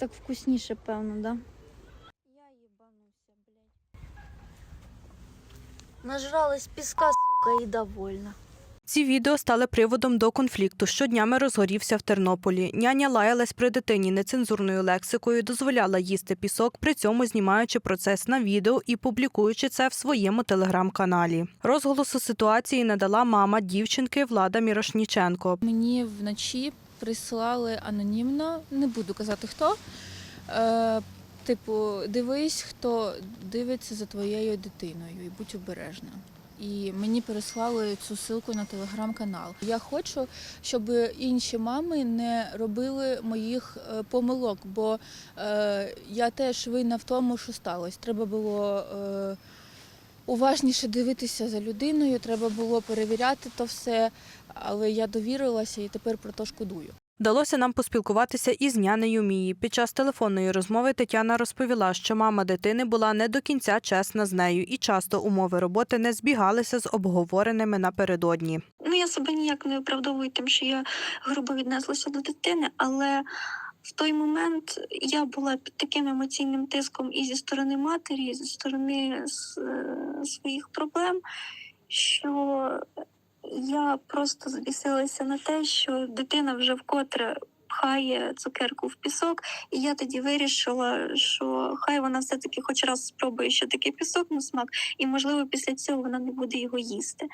Так вкусніше, певно, да? Я їбануся, блядь. Нажралась піска, сука, і довольна. Ці відео стали приводом до конфлікту, що днями розгорівся в Тернополі. Няня лаялась при дитині нецензурною лексикою, дозволяла їсти пісок, при цьому знімаючи процес на відео і публікуючи це в своєму телеграм-каналі. Розголосу ситуації надала мама дівчинки Влада Мірошніченко. Мені вночі прислали анонімно, не буду казати хто. Е, типу, дивись, хто дивиться за твоєю дитиною і будь обережна. І мені переслали цю ссылку на телеграм-канал. Я хочу, щоб інші мами не робили моїх е, помилок, бо е, я теж винна в тому, що сталося. Треба було е, уважніше дивитися за людиною, треба було перевіряти то все, але я довірилася і тепер про то шкодую. Вдалося нам поспілкуватися із нянею Мії. Під час телефонної розмови Тетяна розповіла, що мама дитини була не до кінця чесна з нею, і часто умови роботи не збігалися з обговореними напередодні. Ну, я себе ніяк не оправдовую тим, що я грубо віднеслася до дитини, але в той момент я була під таким емоційним тиском і зі сторони матері, і зі сторони е, своїх проблем, що я просто збісилася на те, що дитина вже вкотре пхає цукерку в пісок, і я тоді вирішила, що хай вона все-таки хоч раз спробує, що таке пісок на смак, і можливо після цього вона не буде його їсти.